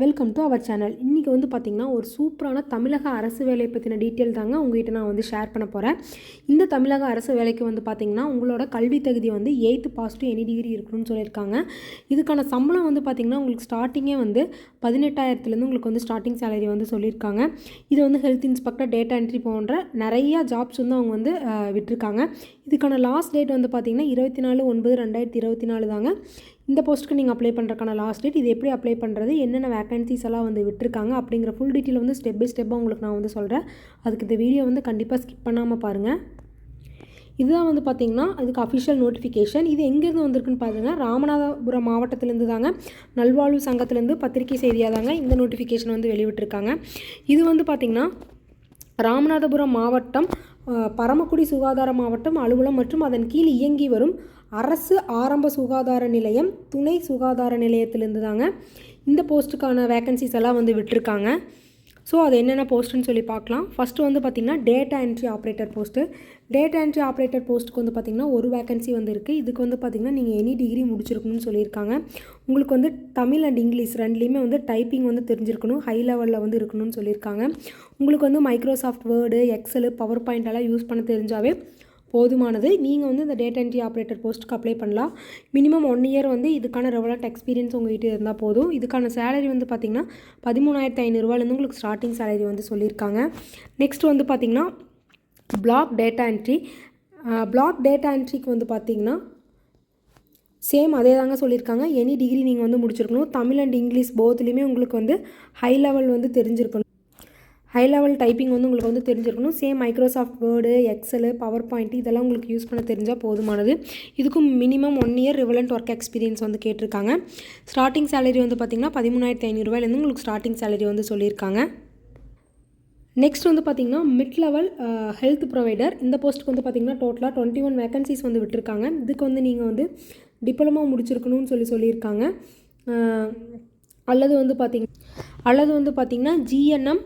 Welcome to our channel இன்றைக்கி வந்து பார்த்திங்கன்னா ஒரு சூப்பரான தமிழக அரசு வேலையை பற்றின டீட்டெயில் தாங்க உங்ககிட்ட நான் வந்து ஷேர் பண்ண போகிறேன் இந்த தமிழக அரசு வேலைக்கு வந்து பார்த்திங்கன்னா உங்களோட கல்வி தகுதி வந்து eighth pass to any degree இருக்கணும்னு சொல்லியிருக்காங்க. இதுக்கான சம்பளம் வந்து பார்த்திங்கன்னா உங்களுக்கு ஸ்டார்டிங்கே வந்து பதினெட்டாயிரத்துலேருந்து உங்களுக்கு வந்து ஸ்டார்டிங் சேலரி வந்து சொல்லியிருக்காங்க. இது வந்து ஹெல்த் இன்ஸ்பெக்டர் டேட்டா என்ட்ரி போன்ற நிறையா ஜாப்ஸ் வந்து அவங்க வந்து விட்டுருக்காங்க. இதுக்கான லாஸ்ட் டேட் வந்து பார்த்திங்கன்னா இருபத்தி நாலு ஒன்பது ரெண்டாயிரத்தி இருபத்தி நாலு தாங்க. இந்த போஸ்ட்டுக்கு நீங்கள் அப்ளை பண்ணுறக்கான லாஸ்ட் டேட் இது எப்படி அப்ளை பண்ணுறது என்னென்ன வேக்கன்சிஸ் எல்லாம் வந்து விட்டுருக்காங்க அப்படிங்கிற ஃபுல் டீட்டெயில் வந்து ஸ்டெப் பை ஸ்டெப்பாக உங்களுக்கு நான் வந்து சொல்கிறேன் அதுக்கு இந்த வீடியோ வந்து கண்டிப்பாக ஸ்கிப் பண்ணாமல் பாருங்கள் இதுதான் வந்து பார்த்திங்கன்னா இதுக்கு அஃபிஷியல் நோட்டிஃபிகேஷன் இது எங்கேருந்து வந்திருக்குன்னு பார்த்தீங்கன்னா ராமநாதபுரம் மாவட்டத்திலேருந்து தாங்க நல்வாழ்வு சங்கத்திலேருந்து பத்திரிகை செய்தியாக தாங்க இந்த நோட்டிஃபிகேஷன் வந்து வெளிவிட்டிருக்காங்க இது வந்து பார்த்திங்கன்னா ராமநாதபுரம் மாவட்டம் பரமக்குடி சுகாதார மாவட்டம் அலுவலம் மற்றும் அதன் கீழ் இயங்கி வரும் அரசு ஆரம்ப சுகாதார நிலையம் துணை சுகாதார நிலையத்திலேருந்து தாங்க இந்த போஸ்ட்டுக்கான வேகன்சிஸ் எல்லாம் வந்து விட்டுருக்காங்க. ஸோ அது என்னென்ன போஸ்ட்டுன்னு சொல்லி பார்க்கலாம். ஃபஸ்ட்டு வந்து பார்த்திங்கன்னா data entry operator post data entry operator போஸ்ட்டுக்கு வந்து பார்த்திங்கன்னா ஒரு வேகன்சி வந்து இருக்குது இதுக்கு வந்து பார்த்திங்கன்னா நீங்கள் எனி டிகிரி முடிச்சிருக்கணும்னு சொல்லியிருக்காங்க. உங்களுக்கு வந்து தமிழ் அண்ட் இங்கிலீஷ் ரெண்டுலேயுமே வந்து டைப்பிங் வந்து தெரிஞ்சிருக்கணும். ஹை லெவலில் வந்து இருக்கணும்னு சொல்லியிருக்காங்க. உங்களுக்கு வந்து Microsoft Word Excel PowerPoint எல்லாம் யூஸ் பண்ண தெரிஞ்சாவே போதுமானது. நீங்கள் வந்து இந்த டேட்டா என்ட்ரி ஆப்ரேட்டர் போஸ்ட்டுக்கு அப்ளை பண்ணலாம். மினிமம் ஒன் இயர் வந்து இதுக்கான ரெவலண்ட் எக்ஸ்பீரியன்ஸ் உங்ககிட்ட இருந்தால் போதும். இதுக்கான சேலரி வந்து பார்த்திங்கன்னா பதிமூணாயிரத்து ஐநூறுரூவாலேருந்து உங்களுக்கு ஸ்டார்டிங் சேலரி வந்து சொல்லியிருக்காங்க. நெக்ஸ்ட் வந்து பார்த்திங்கன்னா block data entry block data என்ட்ரிக்கு வந்து பார்த்திங்கன்னா சேம் அதே தாங்க சொல்லியிருக்காங்க. எனி டிகிரி நீங்கள் வந்து முடிச்சிருக்கணும். தமிழ் அண்ட் இங்கிலீஷ் போத்துலேயுமே உங்களுக்கு வந்து ஹை லெவல் வந்து தெரிஞ்சிருக்கணும். ஹை லெவல் டைப்பிங் வந்து உங்களுக்கு வந்து தெரிஞ்சிருக்கணும். Same Microsoft Word Excel PowerPoint இதெல்லாம் உங்களுக்கு யூஸ் பண்ண தெரிஞ்சால் போதுமானது. இதுக்கும் minimum one year relevant work experience வந்து கேட்டிருக்காங்க. ஸ்டார்டிங் சேலரி வந்து பார்த்திங்கன்னா பதிமூணாயிரத்தி ஐநூறுரூவாயிலேருந்து உங்களுக்கு ஸ்டார்டிங் சேலரி வந்து சொல்லியிருக்காங்க. நெக்ஸ்ட் வந்து பார்த்திங்கன்னா மிட் லெவல் ஹெல்த் ப்ரொவைடர் இந்த போஸ்ட்டுக்கு வந்து பார்த்திங்கன்னா டோட்டலாக டுவெண்ட்டி ஒன் வேகன்சிஸ் வந்து விட்டுருக்காங்க. இதுக்கு வந்து நீங்கள் வந்து டிப்ளமோ முடிச்சிருக்கணும்னு சொல்லி சொல்லியிருக்காங்க. அல்லது வந்து பார்த்திங்க அல்லது வந்து பார்த்திங்கன்னா ஜிஎன்எம்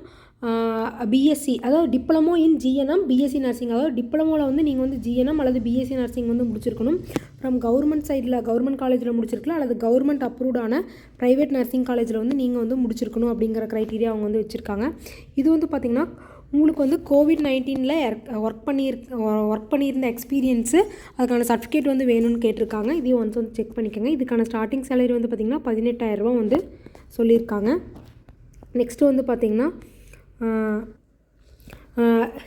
பிஎஸ்சி அதாவது diploma in GNM BSc nursing அதாவது டிப்ளமோவில் வந்து நீங்கள் வந்து ஜிஎன்எம் அல்லது பிஎஸ்சி நர்சிங் வந்து முடிச்சிருக்கணும். ஃப்ரம் கவர்மெண்ட் சைடில் கவர்மெண்ட் காலேஜில் முடிச்சிருக்கலாம். அல்லது கவர்மெண்ட் அப்ரூவ்டான ப்ரைவேட் நர்சிங் காலேஜில் வந்து நீங்கள் வந்து முடிச்சிருக்கணும் அப்படிங்கிற க்ரைட்டீரியா அவங்க வந்து வச்சுருக்காங்க. இது வந்து பார்த்திங்கன்னா உங்களுக்கு வந்து கோவிட் நைன்டீனில் ஒர்க் பண்ணியிருக்க ஒர்க் பண்ணியிருந்த எக்ஸ்பீரியன்ஸு அதுக்கான சர்டிஃபிகேட் வந்து வேணும்னு கேட்டிருக்காங்க. இதையும் ஒன்ஸ் வந்து செக் பண்ணிக்கோங்க. இதுக்கான ஸ்டார்டிங் சேலரி வந்து பார்த்திங்கன்னா பதினெட்டாயிரரூபா வந்து சொல்லியிருக்காங்க. நெக்ஸ்ட்டு வந்து பார்த்திங்கன்னா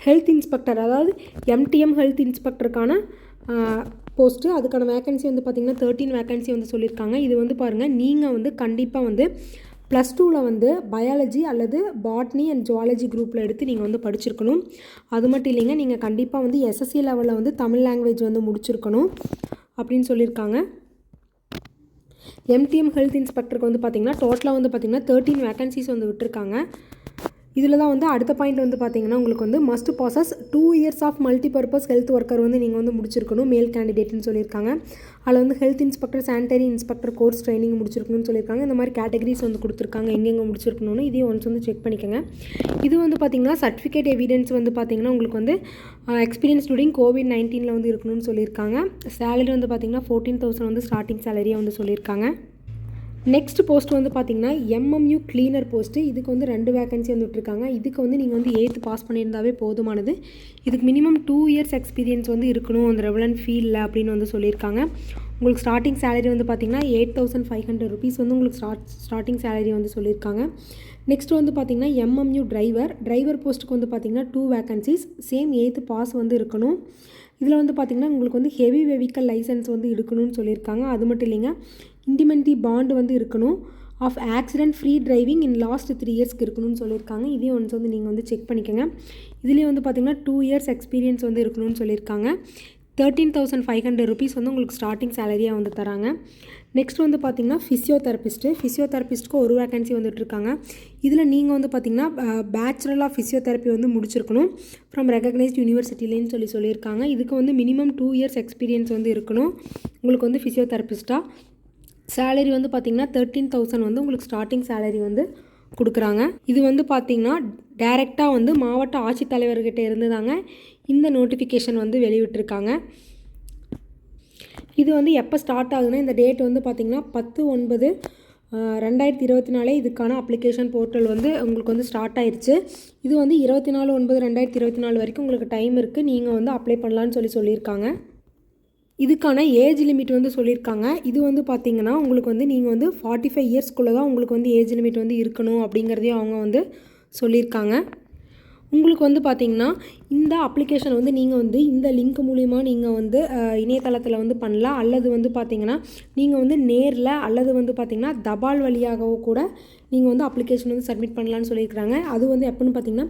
ஹெல்த் இன்ஸ்பெக்டர் அதாவது எம்டிஎம் ஹெல்த் இன்ஸ்பெக்டருக்கான போஸ்ட்டு அதுக்கான வேகன்சி வந்து பார்த்திங்கன்னா தேர்ட்டின் வேகன்சி வந்து சொல்லியிருக்காங்க. இது வந்து பாருங்கள் நீங்கள் வந்து கண்டிப்பாக வந்து ப்ளஸ் டூவில் வந்து பயாலஜி அல்லது பாட்னி அண்ட் ஜுவாலஜி குரூப்பில் எடுத்து நீங்கள் வந்து படிச்சிருக்கணும். அது மட்டும் இல்லைங்க நீங்கள் கண்டிப்பாக வந்து எஸ்எஸ்சி லெவலில் வந்து தமிழ் லாங்குவேஜ் வந்து முடிச்சிருக்கணும் அப்படின்னு சொல்லியிருக்காங்க. எம்டிஎம் ஹெல்த் இன்ஸ்பெக்டருக்கு வந்து பார்த்திங்கன்னா டோட்டலாக வந்து பார்த்திங்கன்னா தேர்ட்டின் வேகன்சிஸ் வந்து விட்டுருக்காங்க. இதில் தான் வந்து அடுத்த பாயிண்ட் வந்து பார்த்தீங்கன்னா உங்களுக்கு வந்து must process two years of multi purpose health worker வந்து நீங்கள் வந்து முடிச்சிருக்கணும். மேல் கேண்டிடேட்னு சொல்லியிருக்காங்க. அதில் வந்து health inspector sanitary inspector course training முடிச்சிருக்கணும்னு சொல்லியிருக்காங்க. இந்த மாதிரி கேட்டகரிஸ் வந்து கொடுத்துருக்காங்க. எங்கெங்கே முடிச்சிருக்கணும்னு இதையும் ஒன்ஸ் வந்து செக் பண்ணிக்கோங்க. இது வந்து பார்த்திங்கன்னா சர்டிஃபிகேட் எவிடன்ஸ் வந்து பார்த்திங்கன்னா உங்களுக்கு வந்து எக்ஸ்பீரியன்ஸ் டூரிங் கோவிட் நைன்டீனில் வந்து இருக்கணும்னு சொல்லியிருக்காங்க. சேலரி வந்து பார்த்திங்கன்னா ஃபோர்டீன் தௌசண்ட் வந்து ஸ்டார்டிங் சேலரியாக வந்து சொல்லியிருக்காங்க. நெக்ஸ்ட் போஸ்ட் வந்து பார்த்தீங்கன்னா எம்எம்யூ கிளீனர் போஸ்ட்டு இதுக்கு வந்து ரெண்டு வேகன்சி வந்துட்டுருக்காங்க இதுக்கு வந்து நீங்கள் வந்து எயித்து பாஸ் பண்ணியிருந்தாவே போதுமானது. இதுக்கு மினிமம் டூ இயர்ஸ் எக்ஸ்பீரியன்ஸ் வந்து இருக்கணும் அந்த ரெவலன் ஃபீல்டில் அப்படின்னு வந்து சொல்லியிருக்காங்க. உங்களுக்கு ஸ்டார்டிங் சேலரி வந்து பார்த்தீங்கன்னா eight thousand five hundred rupees வந்து உங்களுக்கு ஸ்டார்ட் ஸ்டார்டிங் சேலரி வந்து சொல்லியிருக்காங்க. நெக்ஸ்ட் வந்து பார்த்தீங்கன்னா எம்எம்யூ டிரைவர் டிரைவர் போஸ்ட்டுக்கு வந்து பார்த்தீங்கன்னா two vacancies same eighth pass வந்து இருக்கணும். இதில் வந்து பார்த்திங்கன்னா உங்களுக்கு வந்து ஹெவி வெஹிக்கல் லைசன்ஸ் வந்து இருக்கணும்னு சொல்லியிருக்காங்க. அது மட்டும் இல்லைங்க இண்டிமெண்டி பாண்டு வந்து இருக்கணும். Of accident free driving in last three இயர்ஸ்க்கு இருக்கணும்னு சொல்லியிருக்காங்க. இதையும் ஒன்ஸ் வந்து நீங்கள் வந்து செக் பண்ணிக்கோங்க. இதுலேயும் வந்து பார்த்திங்கன்னா டூ இயர்ஸ் எக்ஸ்பீரியன்ஸ் வந்து இருக்கணும்னு சொல்லியிருக்காங்க. Thirteen thousand five hundred rupees வந்து உங்களுக்கு ஸ்டார்டிங் சேலரியாக வந்து தராங்க. நெக்ஸ்ட் வந்து பார்த்திங்கன்னா ஃபிசியோதெரபிஸ்ட்டு ஃபிசியோதெரபிஸ்ட்டுக்கு ஒரு வேகன்சி வந்துட்டுருக்காங்க இதில் நீங்கள் வந்து பார்த்திங்கன்னா பேச்சுலர் ஆஃப் ஃபிசியோதெரப்பி வந்து முடிச்சிருக்கணும். ஃப்ரம் ரெகக்னைஸ்ட் யூனிவர்சிட்டிலேன்னு சொல்லி சொல்லியிருக்காங்க. இதுக்கு வந்து மினிமம் டூ இயர்ஸ் எக்ஸ்பீரியன்ஸ் வந்து இருக்கணும். உங்களுக்கு வந்து ஃபிசியோதெரபிஸ்ட்டாக சேலரி வந்து பார்த்திங்கன்னா தேர்ட்டீன் தௌசண்ட் வந்து உங்களுக்கு ஸ்டார்டிங் சேலரி வந்து கொடுக்குறாங்க. இது வந்து பார்த்திங்கன்னா டைரெக்டாக வந்து மாவட்ட ஆட்சித்தலைவர்கிட்ட இருந்து தாங்க இந்த நோட்டிஃபிகேஷன் வந்து வெளியிட்டிருக்காங்க. இது வந்து எப்போ ஸ்டார்ட் ஆகுதுன்னா இந்த டேட் வந்து பார்த்திங்கன்னா பத்து ஒன்பது ரெண்டாயிரத்தி இருபத்தி நாலே இதுக்கான அப்ளிகேஷன் போர்ட்டல் வந்து உங்களுக்கு வந்து ஸ்டார்ட் ஆயிடுச்சு இது வந்து இருபத்தி நாலு ஒன்பது ரெண்டாயிரத்தி இருபத்தி நாலு வரைக்கும் உங்களுக்கு டைம் இருக்குது நீங்கள் வந்து அப்ளை பண்ணலான்னு சொல்லி சொல்லியிருக்காங்க. இதுக்கான ஏஜ் லிமிட் வந்து சொல்லியிருக்காங்க. இது வந்து பார்த்தீங்கன்னா உங்களுக்கு வந்து நீங்கள் வந்து ஃபார்ட்டி ஃபைவ் இயர்ஸ்க்குள்ளே தான் உங்களுக்கு வந்து ஏஜ் லிமிட் வந்து இருக்கணும் அப்படிங்கிறதையும் அவங்க வந்து சொல்லியிருக்காங்க. உங்களுக்கு வந்து பார்த்திங்கன்னா இந்த அப்ளிகேஷன் வந்து நீங்கள் வந்து இந்த லிங்க் மூலிமா நீங்கள் வந்து இணையதளத்தில் வந்து பண்ணலாம். அல்லது வந்து பார்த்திங்கன்னா நீங்கள் வந்து நேரில் அல்லது வந்து பார்த்திங்கன்னா தபால் வழியாகவோ கூட நீங்கள் வந்து அப்ளிகேஷன் வந்து சப்மிட் பண்ணலான்னு சொல்லியிருக்கிறாங்க. அது வந்து எப்போன்னு பார்த்தீங்கன்னா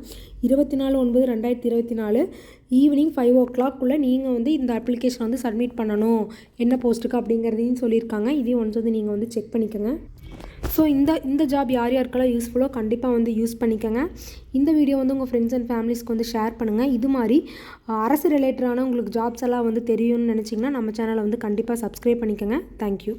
இருபத்தி நாலு ஒன்பது ரெண்டாயிரத்தி இருபத்தி நாலு ஈவினிங் ஃபைவ் ஓ கிளாக்குள்ளே நீங்கள் வந்து இந்த அப்ளிகேஷன் வந்து சப்மிட் பண்ணணும். என்ன போஸ்ட்டுக்கு அப்படிங்கிறதையும் சொல்லியிருக்காங்க. இதையும் ஒன்ஸ் வந்து நீங்கள் வந்து செக் பண்ணிக்கோங்க. ஸோ இந்த இந்த ஜாப் யார் யாருக்கெல்லாம் யூஸ்ஃபுல்லோ கண்டிப்பாக வந்து யூஸ் பண்ணிக்கோங்க. இந்த வீடியோ வந்து உங்கள் ஃப்ரெண்ட்ஸ் அண்ட் ஃபேமிலிஸ்க்கு வந்து ஷேர் பண்ணுங்கள் இது மாதிரி அரசு ரிலேட்டடான உங்களுக்கு ஜாப்ஸ் எல்லாம் வந்து தெரியும்னு நினச்சிங்கன்னா நம்ம சேனலை வந்து கண்டிப்பாக சப்ஸ்கிரைப் பண்ணிக்கோங்க. தேங்க்யூ